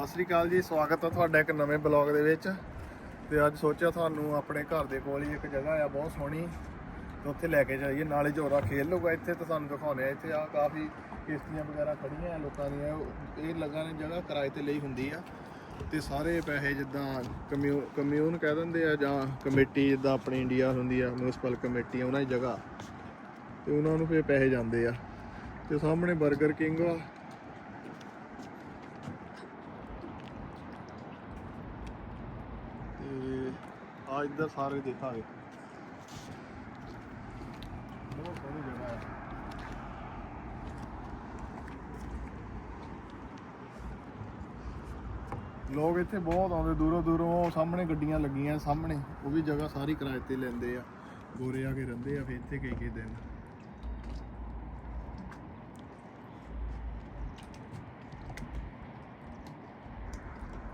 ਸਤਿ ਸ੍ਰੀ ਅਕਾਲ ਜੀ, ਸਵਾਗਤ ਹੈ ਤੁਹਾਡਾ ਇੱਕ ਨਵੇਂ ਬਲੌਗ ਦੇ ਵਿੱਚ। ਤੇ ਅੱਜ ਸੋਚਿਆ ਤੁਹਾਨੂੰ ਆਪਣੇ ਘਰ ਦੇ ਕੋਲ ਹੀ ਇੱਕ ਜਗ੍ਹਾ ਆ, ਬਹੁਤ ਸੋਹਣੀ। ਤੇ ਉੱਥੇ ਲੈ ਕੇ ਜਾਈਏ, ਨਾਲੇ ਜੋਰਾ ਖੇਲ ਲੂਗਾ ਇੱਥੇ, ਤਾਂ ਤੁਹਾਨੂੰ ਦਿਖਾਉਣੇ ਆ। ਇੱਥੇ ਆ ਕਾਫੀ ਕਿਸ਼ਤੀਆਂ ਵਗੈਰਾ ਖੜੀਆਂ ਆ ਲੋਕਾਂ ਦੀਆਂ। ਇਹ ਲੱਗਾ ਨੇ ਜਗ੍ਹਾ ਕਿਰਾਏ ਤੇ ਲਈ ਹੁੰਦੀ ਆ। ਤੇ ਸਾਰੇ ਪੈਸੇ ਜਿੱਦਾਂ ਕਮਿਊ, ਕਮਿਊਨ ਕਹਿ ਦਿੰਦੇ ਆ, ਜਾਂ ਕਮੇਟੀ ਜਿੱਦਾਂ ਆਪਣੀ ਇੰਡੀਆ ਹੁੰਦੀ ਆ, ਮਿਊਨਿਸਪਲ ਕਮੇਟੀ ਉਹਨਾਂ ਦੀ ਜਗ੍ਹਾ। ਤੇ ਉਹਨਾਂ ਨੂੰ ਫਿਰ ਪੈਸੇ ਜਾਂਦੇ ਆ। ਤੇ ਸਾਹਮਣੇ 버ਗਰ ਕਿੰਗ ਆ ਆ ਇੱਧਰ ਸਾਰੇ ਦੇਖਾਂਗੇ। ਬਹੁਤ ਸੋਹਣੀ ਜਗ੍ਹਾ ਹੈ? ਲੋਕ ਇੱਥੇ ਬਹੁਤ ਆਉਂਦੇ ਦੂਰੋਂ ਦੂਰੋਂ ਉਹ ਸਾਹਮਣੇ ਗੱਡੀਆਂ ਲੱਗੀਆਂ ਸਾਹਮਣੇ। ਉਹ ਵੀ ਜਗ੍ਹਾ ਸਾਰੀ ਕਿਰਾਏ ਤੇ ਲੈਂਦੇ ਆ। ਗੋਰੇ ਆ ਕੇ ਰਹਿੰਦੇ ਆ ਫਿਰ ਇੱਥੇ ਕਈ ਕਈ ਦਿਨ।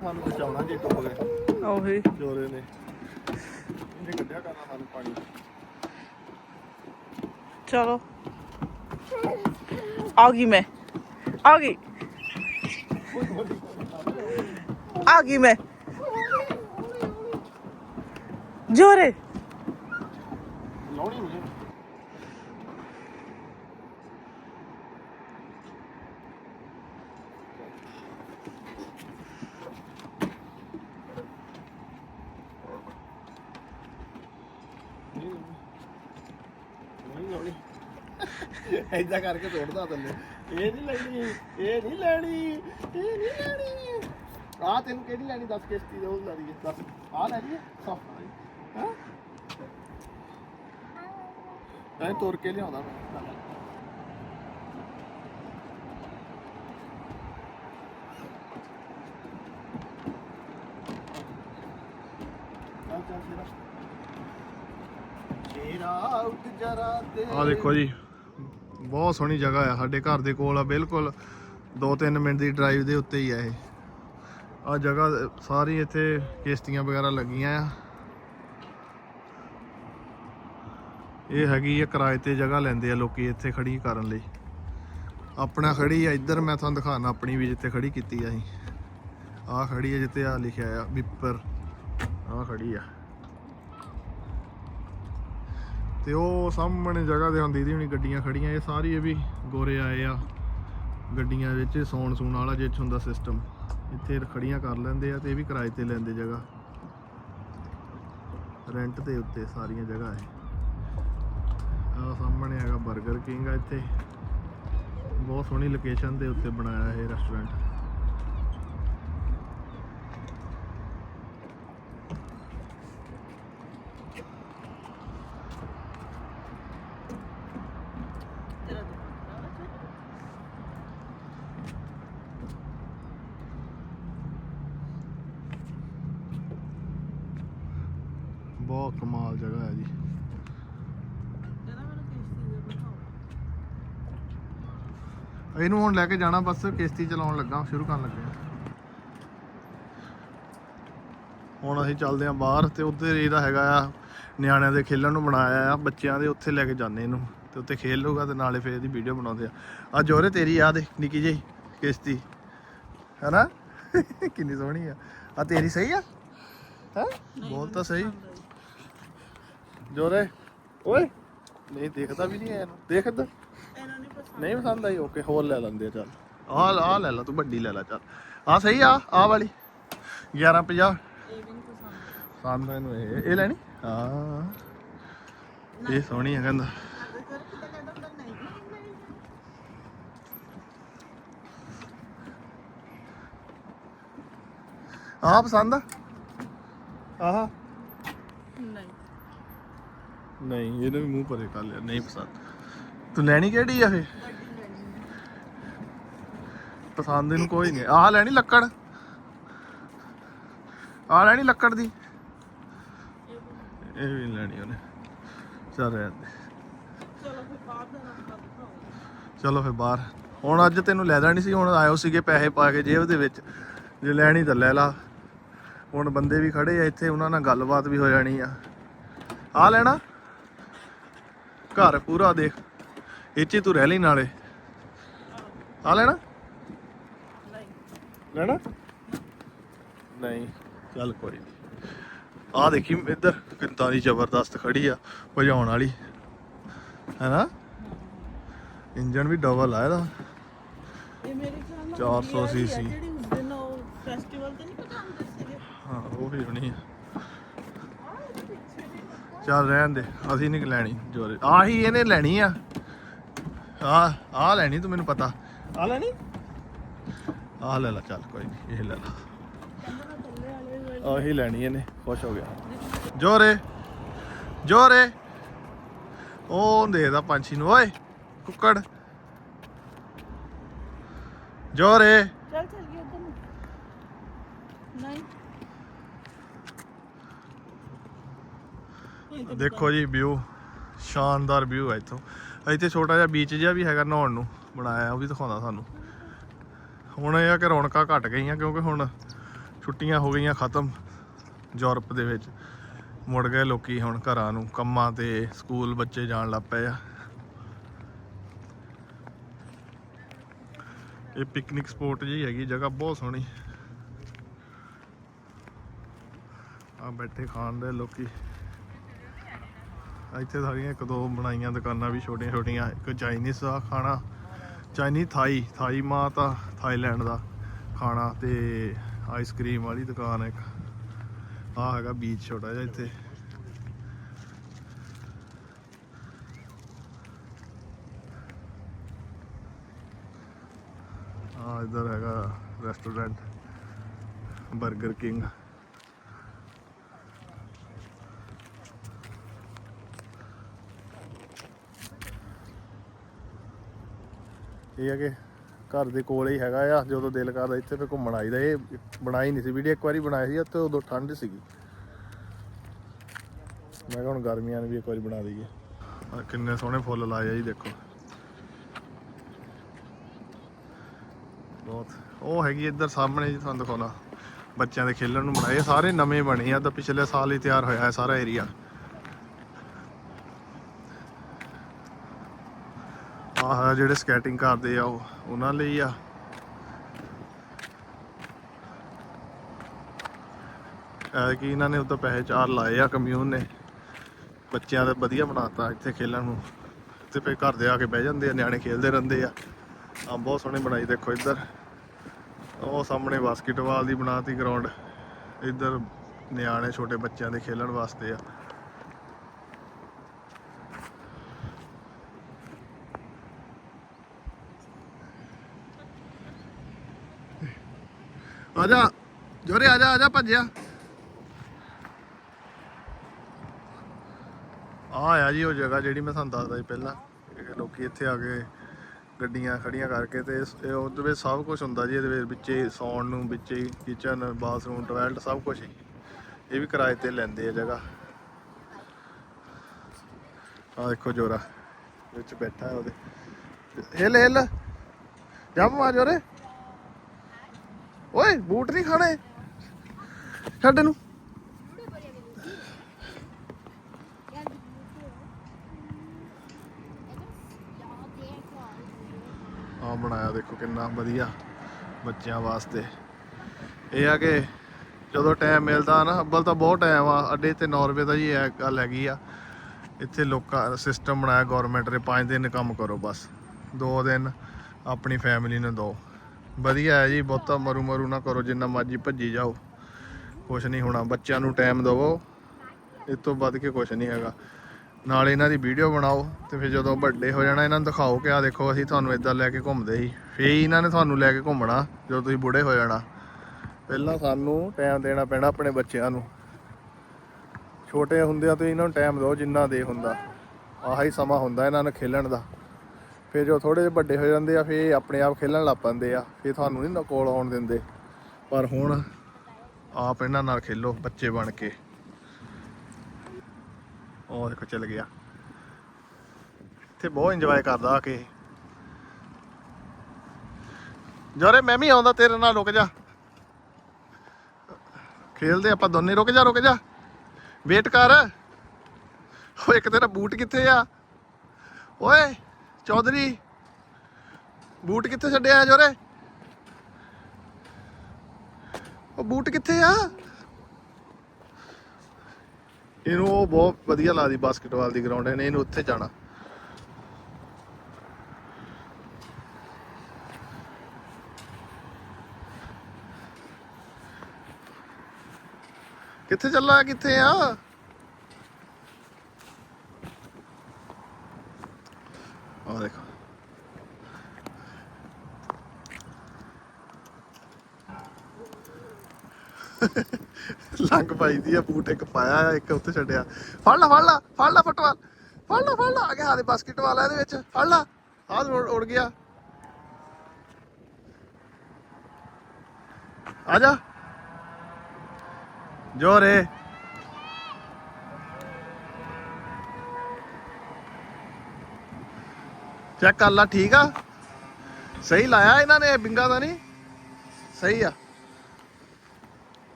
ਸਾਨੂੰ ਬਚਾਉਣਾ ਜੇ ਟੁੱਟ ਗਏ ਉਹੀ ਜੋਰੇ ਨੇ। ਇਹਨੇ ਕੱਢਿਆ ਕਰਨਾ ਸਾਨੂੰ ਪਾਣੀ। ਚਲੋ। ਆ ਗਈ ਮੈਂ। ਆ ਗਈ। ਆ ਗਈ ਮੈਂ। ਜੋਰੇ। ਐਦਾਂ ਕਰਕੇ ਤੋੜਦਾ ਥੱਲੇ। ਇਹ ਨਹੀਂ ਲੈਣੀ, ਇਹ ਨਹੀਂ ਲੈਣੀ, ਇਹ ਨਹੀਂ ਲੈਣੀ। ਆ ਤੈਨੂੰ ਕਿਹੜੀ ਲੈਣੀ? ਦੱਸ ਕਿਸ਼ਤੀ ਦੇ ਉਹ ਲੈ ਲਈਏ ਦੱਸ। ਆ ਲੈ ਲਈਏ। ਹਾਂ। ਐ ਤੋੜ ਕੇ ਲਿਆਉਂਦਾ ਮੈਂ। ਆ ਦੇਖੋ ਜੀ। ਬਹੁਤ ਸੋਹਣੀ ਜਗ੍ਹਾ ਆ, ਸਾਡੇ ਘਰ ਦੇ ਕੋਲ ਆ, ਬਿਲਕੁਲ 2-3 ਮਿੰਟ ਦੀ ਡਰਾਈਵ ਦੇ ਉੱਤੇ ਹੀ ਆ ਇਹ। ਆ ਜਗ੍ਹਾ, ਸਾਰੀ ਇੱਥੇ ਕਿਸ਼ਤੀਆਂ ਵਗੈਰਾ ਲੱਗੀਆਂ ਆ। ਇਹ ਹੈਗੀ ਆ ਕਿਰਾਏ ਤੇ ਜਗ੍ਹਾ ਲੈਂਦੇ ਆ ਲੋਕੀ ਇੱਥੇ ਖੜੀ ਕਰਨ ਲਈ। ਆਪਣਾ ਖੜੀ ਆ, ਇੱਧਰ ਮੈਂ ਤੁਹਾਨੂੰ ਦਿਖਾਣਾ ਆਪਣੀ ਵੀ ਜਿੱਥੇ ਖੜੀ ਕੀਤੀ ਆ ਅਸੀਂ। ਆ ਖੜੀ ਆ ਜਿੱਥੇ ਆ ਲਿਖਿਆ ਆ, ਵਿਪਰ। ਆ ਖੜੀ ਆ। ਤੇ ਉਹ ਸਾਹਮਣੇ ਜਗ੍ਹਾ ਤੇ ਹੁੰਦੀ ਦੀ ਹੁਣੀ ਗੱਡੀਆਂ ਖੜੀਆਂ, ਇਹ ਸਾਰੀ ਇਹ ਵੀ ਗੋਰੇ ਆਏ ਆ। ਗੱਡੀਆਂ ਵਿੱਚ ਸੌਣ ਸੂਣ ਵਾਲਾ ਜਿੱਚ ਹੁੰਦਾ ਸਿਸਟਮ ਇੱਥੇ ਖੜੀਆਂ ਕਰ ਲੈਂਦੇ ਆ ਤੇ ਇਹ ਵੀ ਕਿਰਾਏ ਤੇ ਲੈਂਦੇ ਜਗ੍ਹਾ। ਰੈਂਟ ਦੇ ਉੱਤੇ ਸਾਰੀਆਂ ਜਗ੍ਹਾ ਹੈ ਆ ਸਾਹਮਣੇ ਹੈਗਾ 버ਗਰ ਕਿੰਗ ਆ ਇੱਥੇ। ਬਹੁਤ ਸੋਹਣੀ ਲੋਕੇਸ਼ਨ ਦੇ ਉੱਤੇ ਬਣਾਇਆ ਇਹ ਰੈਸਟੋਰੈਂਟ ਬਹੁਤ ਕਮਾਲ ਜਗ੍ਹਾ ਹੈ ਜੀ ਇਹਨੂੰ ਹੁਣ ਲੈ ਕੇ ਜਾਣਾ ਬਸ ਕਿਸ਼ਤੀ ਚਲਾਉਣ ਲੱਗਾ ਸ਼ੁਰੂ ਕਰਨ ਲੱਗੇ ਹਾਂ। ਹੁਣ ਅਸੀਂ ਚੱਲਦੇ ਆਂ ਬਾਹਰ ਤੇ ਉੱਧਰ ਇਹਦਾ ਹੈਗਾ ਆ ਨਿਆਣਿਆਂ ਦੇ ਖੇਲਣ ਨੂੰ ਬਣਾਇਆ ਆ ਬੱਚਿਆਂ ਦੇ ਉੱਥੇ ਲੈ ਕੇ ਜਾਂਦੇ ਇਹਨੂੰ ਤੇ ਉੱਥੇ ਖੇਲ ਲੂਗਾ ਤੇ ਨਾਲੇ ਫੇਰ ਇਹਦੀ ਵੀਡੀਓ ਬਣਾਉਂਦੇ ਆ। ਆ ਜੋਰੇ ਤੇਰੀ ਆ ਦੇ ਨਿੱਕੀ ਜਿਹੀ ਕਿਸ਼ਤੀ ਹੈਨਾ? ਕਿੰਨੀ ਸੋਹਣੀ ਆ। ਆ ਤੇਰੀ ਸਹੀ ਆ? ਹੈ? ਬੋਲ ਤਾਂ ਸਹੀ। ਜੋਰੇ ਓਏ ਨਹੀਂ ਦੇਖਦਾ ਵੀ ਨਹੀਂ ਐ ਇਹਨੂੰ। ਦੇਖ ਇੱਧਰ। ਨਹੀਂ ਪਸੰਦ ਆਈ ਓਕੇ ਹੋਰ ਲੈ ਲੈਂਦੇ ਆ ਚੱਲ। ਆਹ ਆ ਲੈ ਲੈ ਤੂੰ ਵੱਡੀ ਲੈ ਲੈ ਚੱਲ। ਆ ਸਹੀ ਆ ਆ ਵਾਲੀ। 1150 ਪਸੰਦ ਮੈਨੂੰ ਇਹ ਇਹ ਲੈਣੀ? ਹਾਂ। ਇਹ ਸੋਹਣੀ ਹੈ ਕਹਿੰਦਾ। ਆ ਪਸੰਦ ਆ? ਆਹ। ਨਹੀਂ। ਨਹੀਂ ਇਹਨੇ ਵੀ ਮੂੰਹ ਪਰੇ ਕਰ ਲਿਆ ਨਹੀਂ ਪਸੰਦ। ਤੂੰ ਲੈਣੀ ਕਿਹੜੀ ਆ ਫੇ ਪਸੰਦ ਇਹਨੂੰ ਕੋਈ ਨਹੀਂ। ਆਹ ਲੈਣੀ ਲੱਕੜ। ਆਹ ਲੈਣੀ ਲੱਕੜ ਦੀ। ਇਹ ਵੀ ਲੈਣੀ ਉਹਨੇ। ਚੱਲ ਰਹਿਣ ਚਲੋ ਫੇ ਬਾਹਰ। ਹੁਣ ਅੱਜ ਤੈਨੂੰ ਲੈ ਲੈਣੀ ਸੀ, ਹੁਣ ਆਇਓ ਸੀਗੇ ਪੈਸੇ ਪਾ ਕੇ ਜੇਬ ਦੇ ਵਿੱਚ। ਜੇ ਲੈਣੀ ਤਾਂ ਲੈ ਲਾ। ਹੁਣ ਬੰਦੇ ਵੀ ਖੜੇ ਆ ਇੱਥੇ, ਉਹਨਾਂ ਨਾਲ ਗੱਲਬਾਤ ਵੀ ਹੋ ਜਾਣੀ ਆ। ਆ ਲੈਣਾ। ਘਰ ਪੂਰਾ ਦੇਖ। ਇਹ 'ਚ ਹੀ ਤੂੰ ਰਹਿ ਲਈ ਨਾਲੇ। ਆ ਲੈਣਾ? ਨਹੀਂ ਲੈਣਾ? ਨਹੀਂ ਚੱਲ ਕੋਈ ਨਹੀਂ ਆ ਦੇਖੀ ਇੱਧਰ ਕਿੰਨਾ ਦੀ ਜ਼ਬਰਦਸਤ ਖੜੀ ਆ ਭਜਾਉਣ ਵਾਲੀ। ਹੈਨਾ? ਇੰਜਨ ਵੀ ਡਬਲ ਆ ਇਹਦਾ। ਇਹ ਮੇਰੇ ਖਿਆਲ ਨਾਲ 400 ਹੁੰਦੀ ਆ cc ਜਿਹੜੀ ਉਸ ਦਿਨ ਉਹ ਫੈਸਟੀਵਲ ਤੇ ਨਹੀਂ ਪਕਾਉਂਦੇ ਸੀਗੇ। ਹਾਂ ਉਹ ਵੀ ਹੋਣੀ ਆ। ਚੱਲ ਰਹਿਣ ਦੇ ਅਸੀਂ ਨਹੀਂ ਲੈਣੀ ਜੋਰੇ ਆਹੀ ਇਹਨੇ ਲੈਣੀ ਆ। ਆ ਆ ਲੈਣੀ ਤੂੰ ਮੈਨੂੰ ਪਤਾ। ਆ ਲੈਣੀ? ਆ ਲੈ ਲੈ ਚੱਲ ਕੋਈ ਨਹੀਂ ਇਹ ਲੈ ਲੈ। ਆਹੀ ਲੈਣੀ ਇਹਨੇ ਖੁਸ਼ ਹੋ ਗਿਆ। ਜੋਰੇ ਜੋਰੇ ਉਹ ਦੇਖਦਾ ਪੰਛੀ ਨੂੰ ਓਏ ਕੁੱਕੜ। ਜੋਰੇ ਚੱਲ ਚੱਲ ਗਿਆ ਉਧਰ ਨੂੰ। ਨਹੀਂ। ਦੇਖੋ ਜੀ ਵਿਊ ਸ਼ਾਨਦਾਰ ਵਿਊ ਹੈ ਇੱਥੋਂ। ਇੱਥੇ ਛੋਟਾ ਜਿਹਾ ਬੀਚ ਜਿਹਾ ਵੀ ਹੈਗਾ ਨਹਾਉਣ ਨੂੰ, ਬਣਾਇਆ, ਉਹ ਵੀ ਦਿਖਾਉਂਦਾ ਸਾਨੂੰ। ਹੁਣ ਇਹ ਆ ਕਿ ਰੌਣਕਾਂ ਘਟ ਗਈਆਂ, ਕਿਉਂਕਿ ਹੁਣ ਛੁੱਟੀਆਂ ਹੋ ਗਈਆਂ ਖਤਮ ਯੂਰਪ ਦੇ ਵਿੱਚ। ਮੁੜ ਗਏ ਲੋਕੀ ਹੁਣ ਘਰਾਂ ਨੂੰ, ਕੰਮਾਂ ਤੇ, ਸਕੂਲ ਬੱਚੇ ਜਾਣ ਲੱਗ ਪਏ ਆ। ਇਹ ਪਿਕਨਿਕ ਸਪੋਟ ਜੀ ਹੈਗੀ, ਜਗ੍ਹਾ ਬਹੁਤ ਸੋਹਣੀ। ਆ ਬੈਠੇ ਖਾਣ ਦੇ ਲੋਕੀ। ਇੱਥੇ ਸਾਰੀਆਂ ਇੱਕ ਦੋ ਬਣਾਈਆਂ ਦੁਕਾਨਾਂ ਵੀ ਛੋਟੀਆਂ ਛੋਟੀਆਂ, ਇੱਕ ਚਾਈਨੀਜ਼ ਦਾ ਖਾਣਾ ਚਾਈਨੀ ਥਾਈ ਥਾਈ ਮਾਂ ਤਾਂ ਥਾਈਲੈਂਡ ਦਾ ਖਾਣਾ ਤੇ ਆਈਸਕ੍ਰੀਮ ਵਾਲੀ ਦੁਕਾਨ ਇੱਕ। ਆ ਹੈਗਾ ਬੀਚ ਛੋਟਾ ਜਿਹਾ ਇੱਥੇ। ਆ ਇਧਰ ਹੈਗਾ ਰੈਸਟੋਰੈਂਟ 버ਗਰ ਕਿੰਗ ਇਹ ਹੈ ਕਿ ਘਰ ਦੇ ਕੋਲ ਹੀ ਹੈਗਾ ਆ, ਜਦੋਂ ਦਿਲ ਕਰਦਾ ਇੱਥੇ ਫੇ ਘੁੰਮਣ ਆਈਦਾ। ਇਹ ਬਣਾਈ ਨਹੀਂ ਸੀ, ਵੀਡੀਓ ਇੱਕ ਵਾਰੀ ਬਣਾਈ ਸੀ ਤੇ ਉਦੋਂ ਠੰਡ ਸੀਗੀ। ਮੈਂ ਕਿਹਾ ਹੁਣ ਗਰਮੀਆਂ ਨੂੰ ਵੀ ਇੱਕ ਵਾਰੀ ਬਣਾ ਦਈਏ। ਆਹ ਕਿੰਨੇ ਸੋਹਣੇ ਫੁੱਲ ਲਾਏ ਆ ਜੀ, ਦੇਖੋ। ਬਹੁਤ। ਉਹ ਹੈਗੀ ਇੱਧਰ ਸਾਹਮਣੇ ਜੀ, ਤੁਹਾਨੂੰ ਦਿਖਾਉਣਾ। ਬੱਚਿਆਂ ਦੇ ਖੇਲਣ ਨੂੰ ਬਣਾਏ ਸਾਰੇ ਨਵੇਂ ਬਣੇ ਆ, ਤਾਂ ਪਿਛਲੇ ਸਾਲ ਹੀ ਤਿਆਰ ਹੋਇਆ ਹੈ ਸਾਰਾ ਏਰੀਆ ਆਹ ਜਿਹੜੇ ਸਕੇਟਿੰਗ ਕਰਦੇ ਆ ਉਹ, ਉਹਨਾਂ ਲਈ ਆ। ਕਿ ਇਹਨਾਂ ਨੇ ਉਦੋਂ ਪੈਸੇ ਚਾਰ ਲਾਏ ਆ ਕਮਿਊਨ ਨੇ। ਬੱਚਿਆਂ ਦਾ ਵਧੀਆ ਬਣਾਤਾ ਇੱਥੇ ਖੇਲਣ ਨੂੰ। ਤੇ ਫੇ ਘਰ ਦੇ ਆ ਕੇ ਬਹਿ ਜਾਂਦੇ ਆ, ਨਿਆਣੇ ਖੇਲਦੇ ਰਹਿੰਦੇ ਆ। ਆ ਬਹੁਤ ਸੋਹਣੀ ਬਣਾਈ ਦੇਖੋ ਇੱਧਰ। ਉਹ ਸਾਹਮਣੇ ਬਾਸਕਟਬਾਲ ਦੀ ਬਣਾਤੀ ਗਰਾਊਂਡ ਇੱਧਰ ਨਿਆਣੇ ਛੋਟੇ ਬੱਚਿਆਂ ਦੇ ਖੇਲਣ ਵਾਸਤੇ ਆ। ਆ ਜਾ ਜੋਰੇ ਆ ਜਾ ਆ ਜਾ ਭੱਜਿਆ। ਆ ਆ ਜੀ ਉਹ ਜਗ੍ਹਾ ਜਿਹੜੀ ਮੈਂ ਤੁਹਾਨੂੰ ਦੱਸਦਾ ਸੀ ਪਹਿਲਾਂ। ਲੋਕੀ ਇੱਥੇ ਆ ਕੇ ਗੱਡੀਆਂ ਖੜੀਆਂ ਕਰਕੇ ਤੇ ਉਹਦੇ ਵਿੱਚ ਸਭ ਕੁਝ ਹੁੰਦਾ ਜੀ, ਇਹਦੇ ਵਿੱਚ ਵਿੱਚੇ ਸੌਣ ਨੂੰ, ਵਿੱਚੇ ਕਿਚਨ ਬਾਥਰੂਮ ਟਾਇਲਟ ਸਭ ਕੁਝ ਹੀ। ਇਹ ਵੀ ਕਿਰਾਏ ਤੇ ਲੈਂਦੇ ਆ ਜਗ੍ਹਾ। ਆ ਦੇਖੋ ਜੋਰਾ, ਵਿੱਚ ਬੈਠਾ ਹੈ ਉਹਦੇ। ਹਿਲ ਹਿਲ। ਜੰਮ ਮਾਰ ਜੋਰੇ। ਓਏ, ਬੂਟ ਨਹੀਂ ਖਾਣੇ? ਛੱਡ ਨੂੰ ਆ ਬਣਾਇਆ ਦੇਖੋ ਕਿੰਨਾ ਵਧੀਆ ਬੱਚਿਆਂ ਵਾਸਤੇ। ਇਹ ਆ ਕਿ ਜਦੋਂ ਟਾਈਮ ਮਿਲਦਾ ਨਾ, ਅੱਬਲ ਤਾਂ ਬਹੁਤ ਟਾਈਮ ਆ, ਅੱਡੇ ਤੇ ਨਾਰਵੇ ਦਾ ਜੀ ਇਹ ਗੱਲ ਹੈਗੀ ਆ। ਇੱਥੇ ਲੋਕਾਂ ਸਿਸਟਮ ਬਣਾਇਆ ਗਵਰਨਮੈਂਟ ਨੇ 5 ਦਿਨ ਕੰਮ ਕਰੋ ਬਸ। 2 ਦਿਨ ਆਪਣੀ ਫੈਮਿਲੀ ਨੂੰ ਦਿਓ। ਵਧੀਆ ਹੈ ਜੀ, ਬਹੁਤਾ ਮਰੂ ਮਰੂ ਨਾ ਕਰੋ, ਜਿੰਨਾ ਮਰਜ਼ੀ ਭੱਜੀ ਜਾਓ। ਕੁਛ ਨਹੀਂ ਹੋਣਾ, ਬੱਚਿਆਂ ਨੂੰ ਟਾਈਮ ਦਿਵੋ। ਇਸ ਤੋਂ ਵੱਧ ਕੇ ਕੁਛ ਨਹੀਂ ਹੈਗਾ। ਨਾਲ ਇਹਨਾਂ ਦੀ ਵੀਡੀਓ ਬਣਾਓ, ਤੇ ਫਿਰ ਜਦੋਂ ਵੱਡੇ ਹੋ ਜਾਣਾ, ਇਹਨਾਂ ਨੂੰ ਦਿਖਾਓ ਕਿ ਆ ਦੇਖੋ, ਅਸੀਂ ਤੁਹਾਨੂੰ ਇਦਾਂ ਲੈ ਕੇ ਘੁੰਮਦੇ ਸੀ। ਫੇਰ ਹੀ ਇਹਨਾਂ ਨੇ ਤੁਹਾਨੂੰ ਲੈ ਕੇ ਘੁੰਮਣਾ, ਜਦੋਂ ਤੁਸੀਂ ਬੁੜੇ ਹੋ ਜਾਣਾ। ਪਹਿਲਾਂ ਸਾਨੂੰ ਟਾਈਮ ਦੇਣਾ ਪੈਣਾ ਆਪਣੇ ਬੱਚਿਆਂ ਨੂੰ। ਛੋਟੇ ਹੁੰਦਿਆਂ ਤੋਂ ਇਹਨਾਂ ਨੂੰ ਟਾਈਮ ਦਿਓ ਜਿੰਨਾ ਦੇ ਹੁੰਦਾ। ਆਹੀ ਸਮਾਂ ਹੁੰਦਾ ਇਹਨਾਂ ਨੂੰ ਖੇਲਣ ਦਾ। ਫਿਰ ਜੋ ਥੋੜੇ ਜਿਹੇ ਵੱਡੇ ਹੋ ਜਾਂਦੇ ਆ, ਫਿਰ ਆਪਣੇ ਆਪ ਖੇਲਣ ਲੱਗ ਪੈਂਦੇ ਆ, ਫਿਰ ਤੁਹਾਨੂੰ ਨਹੀਂ ਕੋਲ ਆਉਣ ਦਿੰਦੇ। ਪਰ ਹੁਣ ਆਪ ਇਹਨਾਂ ਨਾਲ ਖੇਲੋ, ਬੱਚੇ ਬਣ ਕੇ। ਉਹ ਦੇਖੋ ਚੱਲ ਗਿਆ। ਇੱਥੇ ਬਹੁਤ ਇੰਜੋਏ ਕਰਦਾ ਆ ਕੇ। ਜਰੇ, ਮੈਂ ਵੀ ਆਉਂਦਾ, ਤੇਰੇ ਨਾਲ ਰੁਕ ਜਾ। ਖੇਲਦੇ ਆਪਾਂ ਦੋਨੇ, ਰੁਕ ਜਾ ਰੁਕ ਜਾ। ਵੇਟ ਕਰ। ਓਏ, ਇੱਕ ਤੇਰਾ ਬੂਟ ਕਿੱਥੇ ਆ? ਓਏ ਚੌਧਰੀ, ਬੂਟ ਕਿੱਥੇ ਛੱਡਿਆ ਜੋਰੇ? ਉਹ ਬੂਟ ਕਿੱਥੇ ਆ? ਇਹਨੂੰ ਉਹ ਬਹੁਤ ਵਧੀਆ ਲੱਗਦੀ ਬਾਸਕਟਬਾਲ ਦੀ ਗਰਾਊਂਡ ਇਹਨੇ ਇਹਨੂੰ ਉੱਥੇ ਜਾਣਾ। ਕਿੱਥੇ ਚੱਲਾ ਕਿੱਥੇ ਆ ਦੇਖੋ ਲੰਗ ਪਾਈ ਦੀ ਆ, ਬੂਟ ਇੱਕ ਪਾਇਆ ਇੱਕ ਉੱਥੇ ਛੱਡਿਆ। ਫੜ ਲਾ ਫੜ ਲਾ ਫੜ ਲਾ ਫੁੱਟਬਾਲ। ਫੜ ਲਾ ਫੜ ਲਾ। ਆ ਗਿਆ ਦੇ ਬਾਸਕਟਬਾਲ ਆ ਇਹਦੇ ਵਿੱਚ। ਫੜ ਲਾ। ਆਹ ਉੜ ਗਿਆ। ਆ ਜਾ। ਜੋਰੇ ਚੈੱਕ ਕਰ ਲਾ, ਠੀਕ ਆ? ਸਹੀ ਲਾਇਆ ਇਹਨਾਂ ਨੇ, ਬਿੰਗਾ ਦਾ ਨਹੀਂ? ਸਹੀ ਆ।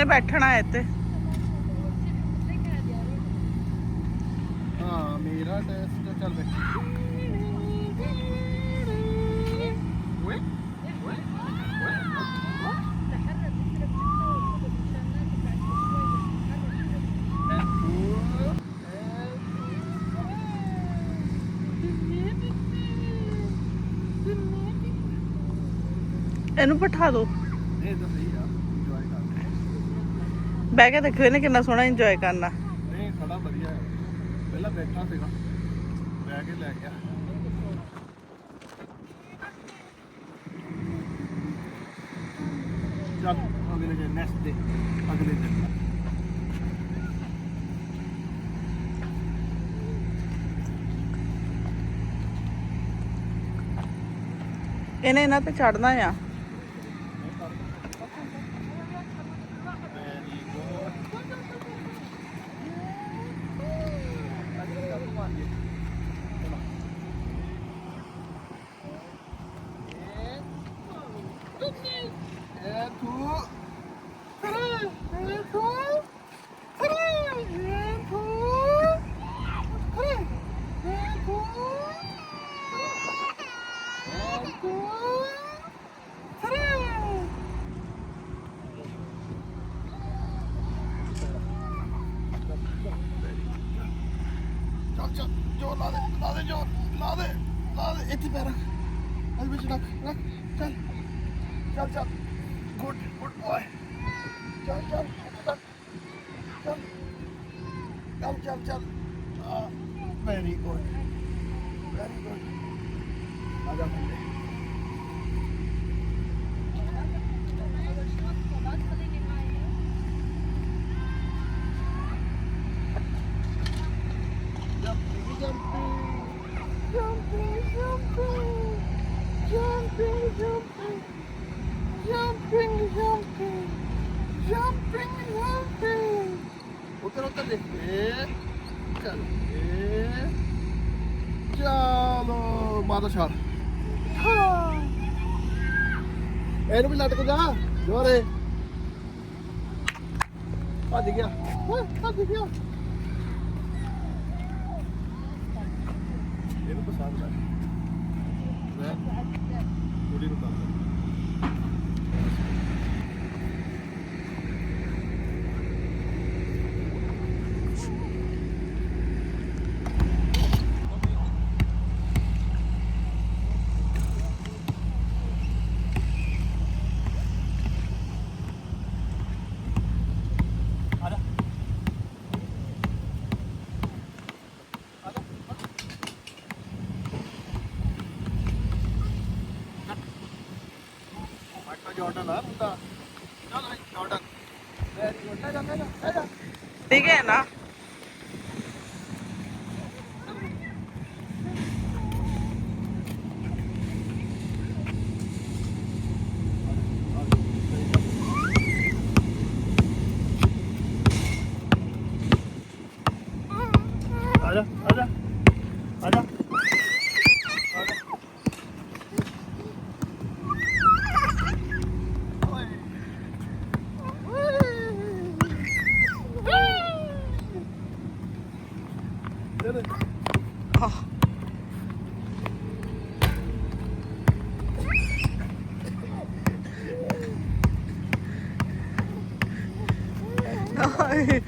ਇਹਨੇ ਬੈਠਣਾ ਹੈ ਇੱਥੇ। ਹਾਂ ਮੇਰਾ ਟੈਸਟ ਚੱਲ ਇਹਨੂੰ ਬਿਠਾ ਦਿਓ ਇਹ ਤਾਂ ਸਹੀ ਆ ਇੰਜੋਏ ਕਰ ਬਹਿ ਕੇ ਦੇਖੋ ਇਹਨੇ ਕਿੰਨਾ ਸੋਹਣਾ ਇੰਜੋਏ ਕਰਨਾ। ਨਹੀਂ ਖੜਾ ਵਧੀਆ ਹੈ। ਪਹਿਲਾਂ ਬੈਠਾ ਸੀਗਾ। ਬਹਿ ਕੇ ਲੈ ਗਿਆ। ਚੱਲ ਅਗਲੇ ਦੇ ਨੈਕਸਟ ਦੇ ਅਗਲੇ ਦਿਨ। ਇਹਨੇ ਇਹਨਾਂ ਤੇ ਚੜਨਾ ਆ। ਚੱਲ ਚੱਲ ਜੋ ਲਾ ਦੇ ਲਾ ਦੇ ਜੋ ਲਾ ਦੇ ਲਾ ਦੇ ਇੱਥੇ ਪੈਰ ਰੱਖ ਇਹਦੇ ਵਿੱਚ ਰੱਖ ਰੱਖ ਚੱਲ ਚੱਲ ਚੱਲ ਗੁੱਡ ਗੁੱਡ ਬॉय ਚੱਲ ਚੱਲ ਇੱਥੇ ਤੱਕ ਚੱਲ ਚੱਲ ਚੱਲ ਚੱਲ ਵੈਰੀ ਗੁੱਡ ਵੈਰੀ ਗੁੱਡ ਆ ਜਾ ਮੁੰਡੇ ਉੱਧਰ ਉੱਧਰ ਦੇਖ ਇਹ ਚੱਲ ਇਹ ਚਲੋ ਮਾਤਾ ਛਾੜ ਇਹਨੂੰ ਵੀ ਲਟਕ ਜਾ ਜੋਰੇ। ਭੱਜ ਗਿਆ। ਓਏ, ਭੱਜ ਗਿਆ। ਇਹਨੂੰ ਪਸੰਦ ਆ। ਮੈਂ ਕੁੜੀ ਨੂੰ ਕਰ ਮਾਈਕਲ ਜਾਰਡਨ ਆ ਮੁੰਡਾ ਚੱਲ ਜਾਰਡਨ ਵੈਰੀ ਗੁੱਡ ਲੈ ਜਾ ਲੈ ਜਾ ਲੈ ਜਾ ਠੀਕ ਹੈ ਨਾ ਆ ਜਾ ਆ ਜਾ ਆ ਜਾ ਹਾਏ।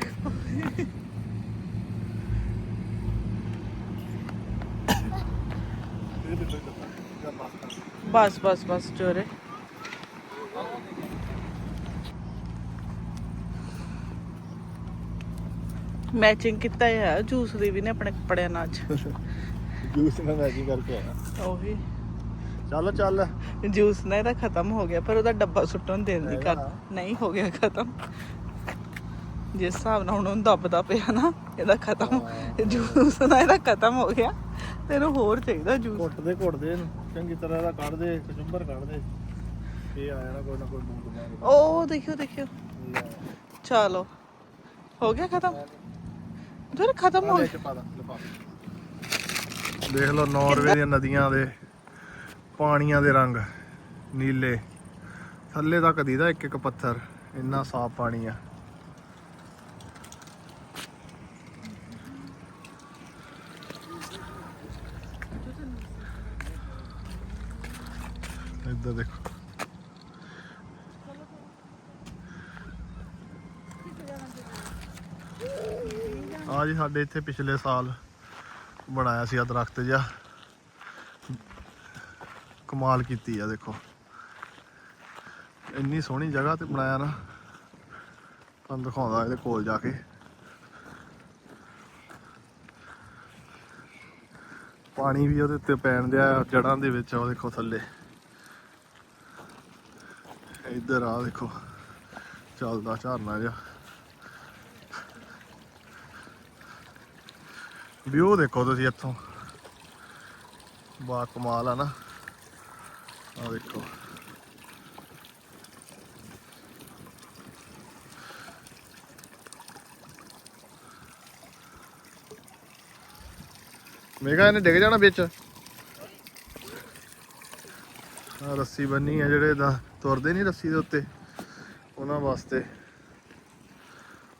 ਇਹ ਵੀ ਕੋਈ ਦੱਸਾਂ ਜਾਂ ਬਸ ਕਰ ਬਸ ਬਸ ਬਸ ਚੋਰੇ ਮੈਚਿੰਗ ਕੀਤਾ ਹੈ ਜੂਸ ਦੀ ਵੀ ਨੇ ਆਪਣੇ ਕੱਪੜਿਆਂ ਨਾਲ ਜੂਸ ਨਾਲ ਮੈਚਿੰਗ ਕਰਕੇ ਆਇਆ। ਉਹੀ। ਚੱਲ ਚੱਲ। ਜੂਸ ਨਾ ਇਹਦਾ ਖਤਮ ਹੋ ਗਿਆ ਪਰ ਉਹਦਾ ਡੱਬਾ ਸੁੱਟਣ ਦੇਣ ਦੀ ਕਰ। ਨਹੀਂ ਹੋ ਗਿਆ ਖਤਮ। ਜਿਸ ਹਿਸਾਬ ਨਾਲ ਹੁਣ ਉਹਨੂੰ ਦੱਬਦਾ ਪਿਆ ਨਾ ਇਹਦਾ ਖਤਮ। ਜੂਸ ਨਾ ਇਹਦਾ ਖਤਮ ਹੋ ਗਿਆ। ਤੈਨੂੰ ਹੋਰ ਚਾਹੀਦਾ ਜੂਸ। ਘੁੱਟਦੇ ਘੁੱਟਦੇ ਇਹਨੂੰ। ਚੰਗੀ ਤਰ੍ਹਾਂ ਇਹਦਾ ਕੱਢ ਦੇ ਕਚੁੰਬਰ ਕੱਢ ਦੇ। ਇਹ ਆ ਜਾਣਾ ਕੋਈ ਨਾ ਕੋਈ ਬੂੰਦ ਮਾਰ ਉਹ ਦੇਖਿਓ ਦੇਖਿਓ। ਚਲੋ। ਹੋ ਗਿਆ ਖਤਮ? ਜਰ ਖਤਮ ਹੋ ਗਿਆ। ਦੇਖ ਲਓ ਨਾਰਵੇ ਦੀਆਂ ਨਦੀਆਂ ਦੇ ਪਾਣੀਆਂ ਦੇ ਰੰਗ ਨੀਲੇ। ਥੱਲੇ ਤੱਕ ਦੀਦਾ ਇੱਕ ਇੱਕ ਪੱਥਰ। ਇੰਨਾ ਸਾਫ਼ ਪਾਣੀ ਆ। ਇੱਧਰ ਦੇਖੋ। ਆ ਜੀ ਸਾਡੇ ਇੱਥੇ ਪਿਛਲੇ ਸਾਲ ਬਣਾਇਆ ਸੀ ਆ ਦਰਖਤ ਜਿਹਾ। ਕਮਾਲ ਕੀਤੀ ਆ ਦੇਖੋ। ਇੰਨੀ ਸੋਹਣੀ ਜਗ੍ਹਾ ਤੇ ਬਣਾਇਆ ਨਾ। ਤੁਹਾਨੂੰ ਦਿਖਾਉਂਦਾ ਇਹਦੇ ਕੋਲ ਜਾ ਕੇ। ਪਾਣੀ ਵੀ ਉਹਦੇ ਉੱਤੇ ਪੈਣ ਦਿਆ ਜੜਾਂ ਦੇ ਵਿੱਚ, ਉਹ ਦੇਖੋ ਥੱਲੇ। ਇੱਧਰ ਆ ਦੇਖੋ। ਚੱਲਦਾ ਝਰਨਾ ਜਿਹਾ। ਵਿਊ ਦੇਖੋ ਤੁਸੀਂ ਇੱਥੋਂ। ਬਾ ਕਮਾਲ ਆ ਨਾ। ਆ ਦੇਖੋ। ਮੇਗਾ ਇਹਨੇ ਡਿੱਗ ਜਾਣਾ ਵਿੱਚ ਆ ਰੱਸੀ ਬੰਨੀ ਆ ਜਿਹੜੇ ਦਾ ਤੁਰਦੇ ਨਹੀਂ ਰੱਸੀ ਦੇ ਉੱਤੇ, ਉਹਨਾਂ ਵਾਸਤੇ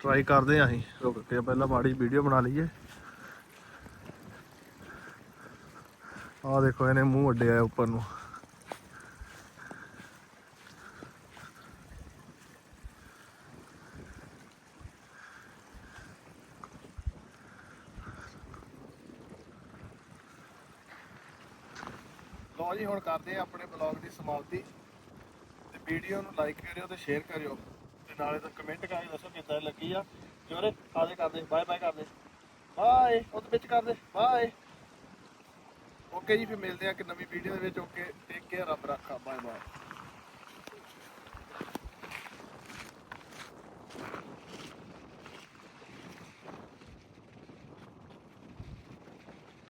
ਟਰਾਈ ਕਰਦੇ ਆ ਅਸੀਂ। ਰੁਕ ਕੇ ਪਹਿਲਾਂ ਮਾੜੀ ਵੀਡੀਓ ਬਣਾ ਲਈਏ। ਆ ਦੇਖੋ, ਇਹਨੇ ਮੂੰਹ ਅੱਡਿਆ ਉੱਪਰ ਨੂੰ। ਲੋ ਜੀ, ਹੁਣ ਕਰਦੇ ਆ ਆਪਣੇ ਬਲੌਗ ਦੀ ਸਮਾਪਤੀ। ਤੇ ਵੀਡੀਓ ਨੂੰ ਲਾਈਕ ਕਰਿਓ ਤੇ ਸ਼ੇਅਰ ਕਰਿਓ। ਤੇ ਨਾਲੇ ਤਾਂ ਕਮੈਂਟ ਕਰਕੇ ਦੱਸੋ ਕਿੱਦਾਂ ਦੀ ਲੱਗੀ ਆ। ਜੋਰੇ ਆਦੇ ਕਰਦੇ ਬਾਏ ਬਾਏ ਕਰਦੇ। ਬਾਏ ਉਹਦੇ ਵਿੱਚ ਕਰਦੇ ਬਾਏ ਓਕੇ ਜੀ, ਫਿਰ ਮਿਲਦੇ ਆ ਕਿ ਨਵੀਂ ਵੀਡੀਓ ਦੇ ਵਿੱਚ। ਓਕੇ ਟੇਕ ਕੇਅਰ ਰੱਬ ਰੱਖਾ ਬਾਏ ਬਾਏ